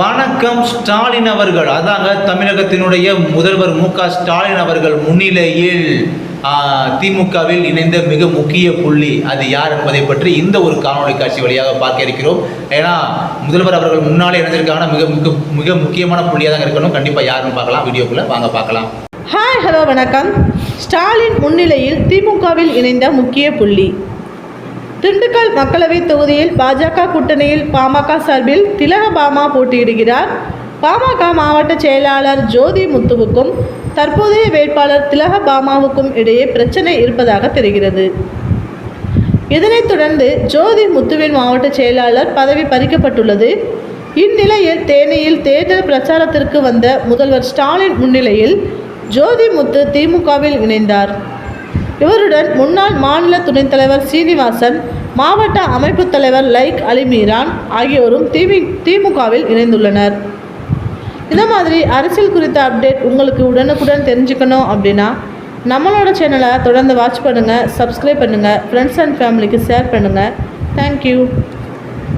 வணக்கம் ஸ்டாலின் அவர்கள். அதாங்க தமிழகத்தினுடைய முதல்வர் மு க ஸ்டாலின் அவர்கள் முன்னிலையில் திமுகவில் இணைந்த மிக முக்கிய புள்ளி அது யார் என்பதை பற்றி இந்த ஒரு காணொலி காட்சி வழியாக பார்க்க இருக்கிறோம். ஏன்னா முதல்வர் அவர்கள் முன்னாலே இணைந்திருக்காங்கன்னா மிக மிக மிக முக்கியமான புள்ளியாக தான் இருக்கணும். கண்டிப்பாக யாருன்னு பார்க்கலாம். வீடியோக்குள்ளே வாங்க பார்க்கலாம். ஹாய் ஹலோ வணக்கம். ஸ்டாலின் முன்னிலையில் திமுகவில் இணைந்த முக்கிய புள்ளி. திண்டுக்கல் மக்களவைத் தொகுதியில் பாஜக கூட்டணியில் பாமக சார்பில் திலகபாமா போட்டியிடுகிறார். பாமக மாவட்ட செயலாளர் ஜோதி முத்துவுக்கும் தற்போதைய வேட்பாளர் திலகபாமாவுக்கும் இடையே பிரச்சனை இருப்பதாக தெரிகிறது. இதனைத் தொடர்ந்து ஜோதி முத்துவின் மாவட்ட செயலாளர் பதவி பறிக்கப்பட்டுள்ளது. இந்நிலையில் தேனியில் தேர்தல் பிரச்சாரத்திற்கு வந்த முதல்வர் ஸ்டாலின் முன்னிலையில் ஜோதி முத்து திமுகவில் இணைந்தார். இவருடன் முன்னாள் மாநில துணைத் தலைவர் சீனிவாசன் மாவட்ட அமைப்பு தலைவர் லைக் அலிமீரான் ஆகியோரும் திமி திமுகவில் இணைந்துள்ளனர். இந்த மாதிரி அரசியல் குறித்த அப்டேட் உங்களுக்கு உடனுக்குடன் தெரிஞ்சுக்கணும் அப்படின்னா நம்மளோட சேனலை தொடர்ந்து வாட்ச் பண்ணுங்கள் சப்ஸ்கிரைப் பண்ணுங்கள் ஃப்ரெண்ட்ஸ் அண்ட் ஃபேமிலிக்கு ஷேர் பண்ணுங்கள் தேங்க்யூ